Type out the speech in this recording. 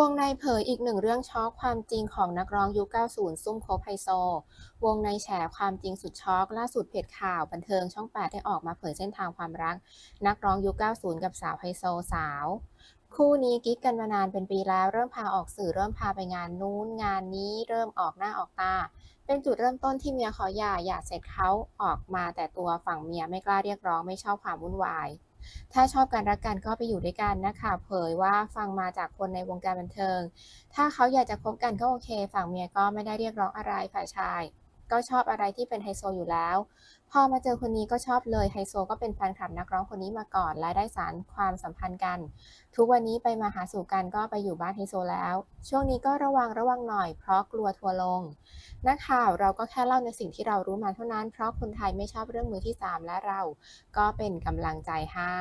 วงในเผยอีกหนึ่งเรื่องช็อกความจริงของนักร้องยุค 90 ซุ่มโคไฮโซ วงในแฉความจริงสุดช็อกล่าสุดเพจข่าวบันเทิงช่อง 8 ได้ออกมาเผยเส้นทางความรัก นักร้องยุค 90 กับสาวไฮโซสาว คู่นี้กิ๊กกันมานานเป็นปีแล้วเริ่มพาออกสื่อเริ่มพาไปงานนู้นงานนี้เริ่มออกหน้าออกตา เป็นจุดเริ่มต้นที่เมียขอหย่าหย่าเสร็จเขาออกมาแต่ตัวฝั่งเมียไม่กล้าเรียกร้องไม่ชอบความวุ่นวาย ถ้าชอบกันรักกันก็ไปอยู่ด้วยกันนะคะเผยว่าฟังมาจากคนในวงการบันเทิง ถ้าเขาอยากจะคบกันก็โอเค ฝั่งเมียก็ไม่ได้เรียกร้องอะไรฝ่ายชาย ก็ชอบอะไรที่เป็นไฮโซอยู่แล้ว พอมาเจอคนนี้ก็ชอบเลยไฮโซก็เป็นแฟนคลับนักร้องคนนี้มาก่อน และได้สารความสัมพันธ์กัน ทุกวันนี้ไปมาหาสู่กันก็ไปอยู่บ้านไฮโซแล้ว ช่วงนี้ก็ระวังระวังหน่อยเพราะกลัวทัวร์ลง นักข่าวเราก็แค่เล่าในสิ่งที่เรารู้มาเท่านั้น เพราะคนไทยไม่ชอบเรื่องมือที่สามและเรา ก็เป็นกำลังใจให้